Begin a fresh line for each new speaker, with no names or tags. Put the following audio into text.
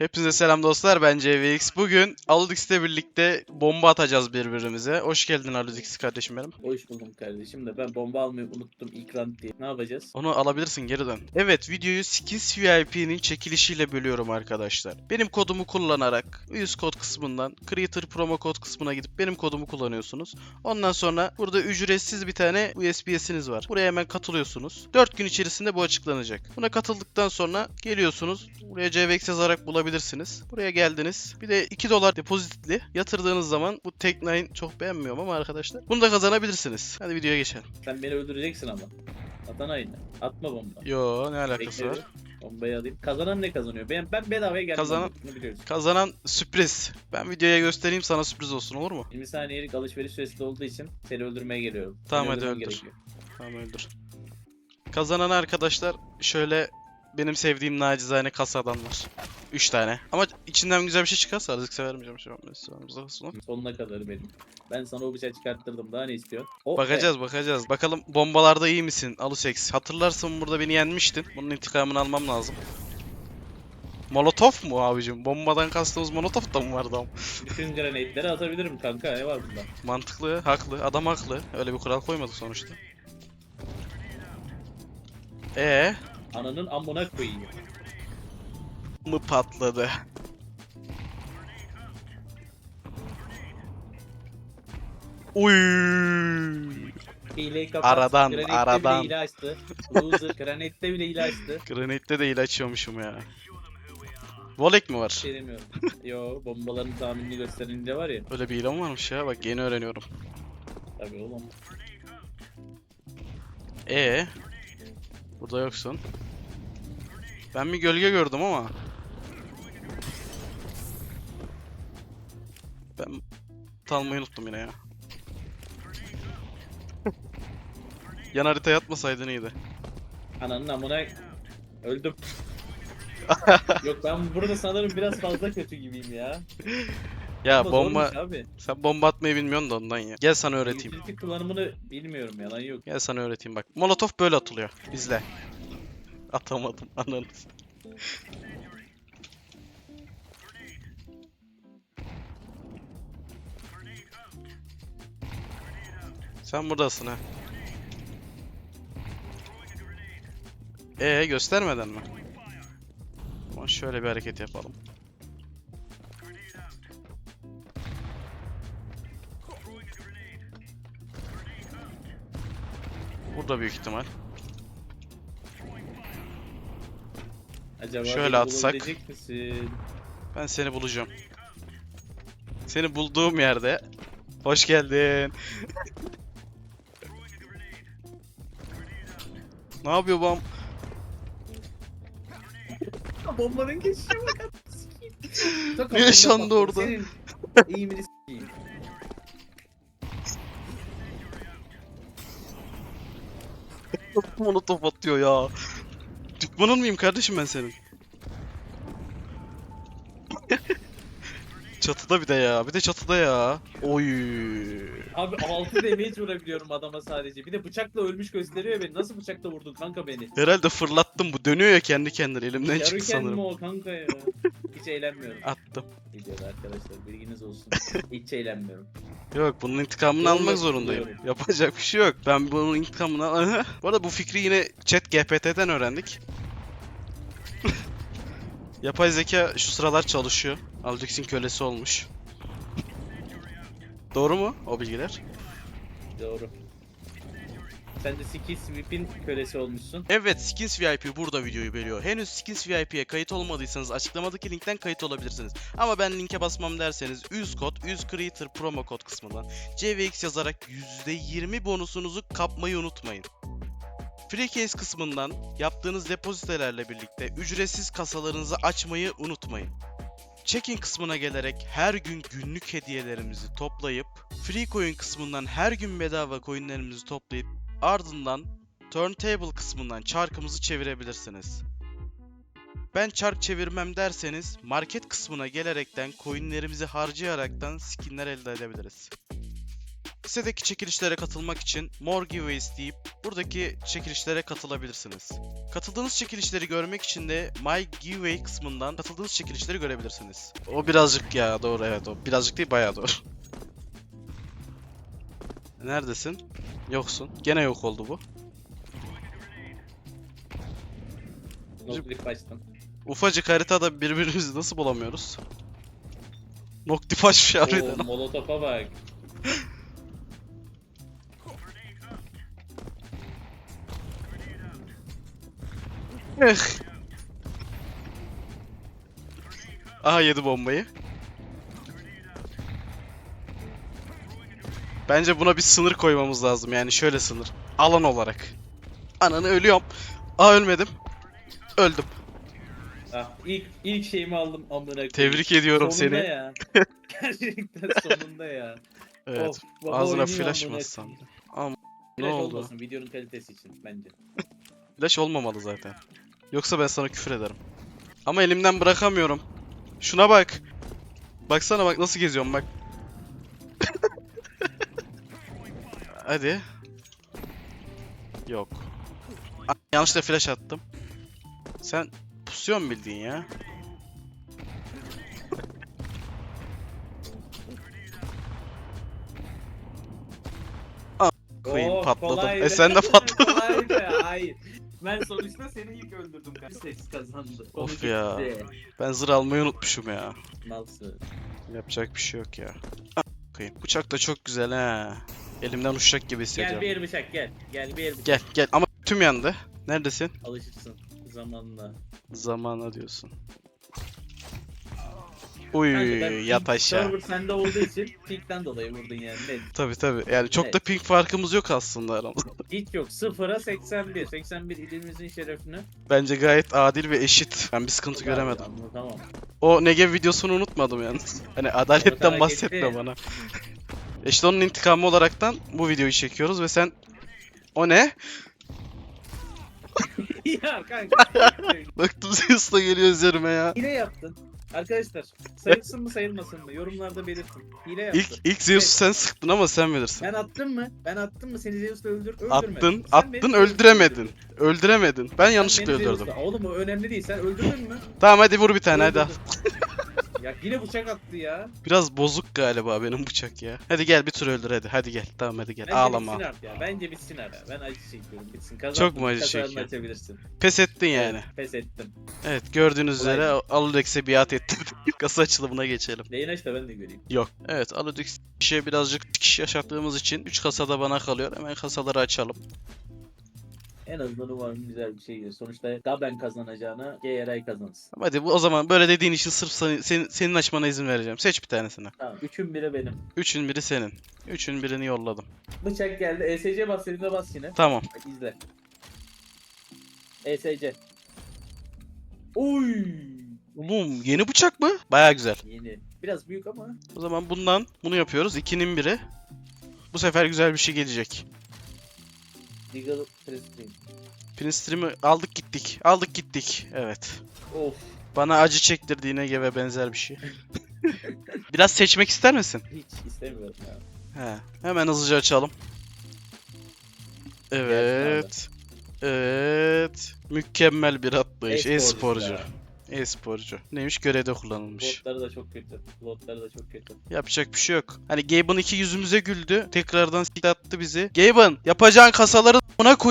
Hepinize selam dostlar ben CVX. Bugün Aludix'le birlikte bomba atacağız birbirimize. Hoş geldin Aludix kardeşim benim.
Hoş buldum kardeşim de ben bomba almayı unuttum ilk round diye. Ne yapacağız?
Onu alabilirsin geri dön. Evet videoyu Skins VIP'nin çekilişiyle bölüyorum arkadaşlar. Benim kodumu kullanarak üst kod kısmından Creator promo kod kısmına gidip benim kodumu kullanıyorsunuz. Ondan sonra burada ücretsiz bir tane USB'siniz var. Buraya hemen katılıyorsunuz. 4 gün içerisinde bu açıklanacak. Buna katıldıktan sonra geliyorsunuz. Buraya CVX yazarak bulabilirsiniz. Buraya geldiniz. Bir de 2 dolar depozitli yatırdığınız zaman bu Tech9 çok beğenmiyorum ama arkadaşlar. Bunu da kazanabilirsiniz. Hadi videoya geçelim.
Sen beni öldüreceksin ama. Atan aynı. Atma bomba.
Yo ne alakası
Bekle
var?
Bombayı alayım. Kazanan ne kazanıyor? Ben, ben bedavaya geldim.
Kazanan-. Kazanan sürpriz. Ben videoya göstereyim sana sürpriz olsun olur mu?
20 saniyelik alışveriş süresi olduğu için seni öldürmeye geliyorum.
Tamam,
Seni
hadi öldür.
gerekiyor.
Tamam öldür. Kazanan arkadaşlar şöyle benim sevdiğim nacizane kasadan var. 3 tane. Ama içinden güzel bir şey çıkarsa rızık vermeyeceğim. Şey yapmayacağım.
Sonuna kadar benim. Ben sana o bıçağı çıkarttırdım. Daha ne istiyorsun? Oh be.
Bakacağız bakacağız. Bakalım bombalarda iyi misin Alusex? Hatırlarsın burada beni yenmiştin. Bunun intikamını almam lazım. Molotov mu abicim? Bombadan kastımız Molotov da mı vardı ama?
Bütün granatleri atabilirim kanka. Ne var bunda?
Mantıklı, haklı. Adam haklı. Öyle bir kural koymadı sonuçta. E
Ananın amına koyayım.
Mı patladı? Uy.
Hileyi kapat.
Aradan,
Granat'te
aradan.
bile hile açtı. Loser. Granat'te bile hile açtı.
Granite'de de açıyormuşum ya. Volek mi var?
şey demiyorum. Yo bombaların tahminini gösterince var ya.
Öyle bir mi varmış ya? Bak yeni öğreniyorum.
Tabii oğlum.
E Burada yoksun. Ben bir gölge gördüm ama. Ben talmayı unuttum yine ya. Yan haritaya atmasaydın iyiydi.
Ananın amına öldüm. Yok ben burada sanırım biraz fazla kötü gibiyim ya.
Ya
Ama
bomba
zormuş Abi.
sen bomba atmayı bilmiyorsun da ondan ya. Gel sana öğreteyim.
Utility kullanımını bilmiyorum yalan yok.
Gel sana öğreteyim bak. Molotov böyle atılıyor. İzle. Atamadım ananı. Sen buradasın ha. Ee göstermeden mi? Ama şöyle bir hareket yapalım. Burada büyük ihtimal.
Acaba
Şöyle atsak.
misin?
Ben seni bulacağım. Seni bulduğum yerde. Hoş geldin. ne yapıyor bam?
Bombanın geçişine bak.
Ne yaşandı orada?
Senin eğimini s**eyim.
Molotof atıyor ya. Düşmanın mıyım kardeşim ben senin? Çatıda bir de ya. Bir de çatıda ya. Oy.
Abi 6 damage vurabiliyorum adama sadece. Bir de bıçakla ölmüş gösteriyor beni. Nasıl bıçakla vurdun kanka beni?
Herhalde fırlattım bu. Dönüyor ya kendi kendine. Elimden çıktı
Yarıken mi
sanırım.
o kanka ya? Hiç eğlenmiyorum.
Attım.
Videoda arkadaşlar bilginiz olsun. Hiç eğlenmiyorum.
Yok bunun intikamını almak zorundayım. Yapacak bir şey yok. Ben bunun intikamını al- Bu arada bu fikri yine chat GPT'den öğrendik. Yapay zeka şu sıralar çalışıyor. Aldrix'in kölesi olmuş. Doğru mu o bilgiler?
Doğru. Sen de Skills Whip'in kölesi olmuşsun.
Evet Skins VIP burada videoyu bölüyor. Henüz Skins VIP'ye kayıt olmadıysanız açıklamadaki linkten kayıt olabilirsiniz. Ama ben linke basmam derseniz üst kod, üst creator promo kod kısmından CVX yazarak %20 bonusunuzu kapmayı unutmayın. Free Case kısmından yaptığınız depozitelerle birlikte ücretsiz kasalarınızı açmayı unutmayın. Check-in kısmına gelerek her gün günlük hediyelerimizi toplayıp Free Coin kısmından her gün bedava coinlerimizi toplayıp ardından Turntable kısmından çarkımızı çevirebilirsiniz. Ben çark çevirmem derseniz market kısmına gelerekten coinlerimizi harcayaraktan skinler elde edebiliriz. Sitedeki çekilişlere katılmak için More Giveaways deyip buradaki çekilişlere katılabilirsiniz. Katıldığınız çekilişleri görmek için de My Giveaway kısmından katıldığınız çekilişleri görebilirsiniz. O birazcık ya doğru evet o. Birazcık değil bayağı doğru. Neredesin? Yoksun. Gene yok oldu bu.
Noktalık baştan.
Ufacık haritada birbirimizi nasıl bulamıyoruz? Noktifaş harbiden.
Oo, molotofa bak.
Aha yedi bombayı. Bence buna bir sınır koymamız lazım yani şöyle sınır. Alan olarak. Ananı ölüyorum. Aa ölmedim. Öldüm.
Ah, ilk ilk şeyimi aldım amına koyayım.
Tebrik ediyorum
Sonunda
seni.
ya. Gerçekten sonunda ya.
Evet.
Of, baba
Ağzına
oynuyor
flash
amına
mı atsam?
koyayım.
Ama ne
Flash
oldu?
olmasın videonun kalitesi için bence.
Flash olmamalı zaten. Yoksa ben sana küfür ederim. Ama elimden bırakamıyorum. Şuna bak. Baksana bak nasıl geziyorum bak. Hadi. Yok. A- Yanlışlıkla flash attım. Sen pusuyorsun bildiğin ya.
Oh,
patladım. E sen de patladın.
Hayır. Ben sonuçta seni ilk öldürdüm. Ses kazandı.
Of ya. Ben zırh almayı unutmuşum ya.
Malsın.
Yapacak bir şey yok ya. Koyayım. Bıçak da çok güzel ha. Elimden uçacak gibi
Gel
hissediyorum.
bir yer bıçak gel. Gel bir bıçak.
Gel gel ama tüm yandı. Neredesin?
Alışırsın zamanla.
Zamana diyorsun. Uy
Kanka ben
yat aşağı.
Server sende olduğu için pinkten dolayı vurdun yani. Net.
Tabi tabi. Yani çok da
Evet.
ping farkımız yok aslında aramızda.
Hiç yok. 0'a 81. 81 ilimizin şerefine.
Bence gayet adil ve eşit. Ben bir sıkıntı göremedim.
Tamam, Tamam.
O Negev videosunu unutmadım yalnız. Hani adaletten bahsetme bana. İşte onun intikamı olaraktan bu videoyu çekiyoruz ve sen... O ne?
ya kanka.
Baktım Zeus'la geliyor üzerime ya.
Hile yaptın. Arkadaşlar sayılsın mı sayılmasın mı yorumlarda belirtin. Hile yaptın.
İlk, ilk Zeus'u sen sıktın ama sen bilirsin.
Ben attım mı? Ben attım mı? Seni Zeus'la öldür öldürmedim.
Attın,
Sen beni
attın
Zeus'la
öldüremedin. Öldüremedin. Ben yanlışlıkla
beni
öldürdüm.
Zeus'la- Oğlum o önemli değil. Sen öldürdün mü?
Tamam hadi vur bir tane hadi al.
Öldürdün. Ya yine bıçak attı ya.
Biraz bozuk galiba benim bıçak ya. Hadi gel bir tur öldür hadi. Hadi gel. Tamam hadi gel.
Bence
Ağlama.
bitsin artık ya. Bence bitsin abi. Ben acı çekiyorum. Bitsin. Kazandın.
Çok mu acı çekiyorsun?
açabilirsin.
Pes ettin yani.
Pes ettim.
Evet gördüğünüz
Kolay
üzere Aludex'e biat ettim. Kasa açılımına geçelim.
Yayın aç da ben de göreyim.
Yok. Evet Aludex işe birazcık dikiş yaşattığımız için 3 kasada bana kalıyor. Hemen kasaları açalım.
En azından umarım güzel bir şey gelir. Sonuçta Gaben kazanacağına GRI kazansın.
Hadi bu o zaman böyle dediğin için sırf seni- senin, senin açmana izin vereceğim. Seç bir tanesini.
Tamam. Üçün biri benim.
Üçün biri senin. Üçün birini yolladım.
Bıçak geldi. ESC bas elinde bas yine.
Tamam.
Bak izle. ESC. Oy.
Oğlum yeni bıçak mı? Baya güzel.
Yeni. Biraz büyük ama.
O zaman bundan bunu yapıyoruz. İkinin biri. Bu sefer güzel bir şey gelecek.
Deagle Prestream.
Prince Stream'i aldık gittik. Aldık gittik. Evet.
Of.
Bana acı çektirdiğine gibi benzer bir şey. Biraz seçmek ister misin?
Hiç istemiyorum ya.
He. Hemen hızlıca açalım. Evet. Evet. Mükemmel bir atlayış. E-sporcu. E-sporcu. Neymiş? Görevde kullanılmış.
Lotları da çok kötü. Lotları da çok kötü.
Yapacak bir şey yok. Hani Gaben iki yüzümüze güldü. Tekrardan sikti attı bizi. Gaben yapacağın kasaları buna koyayım.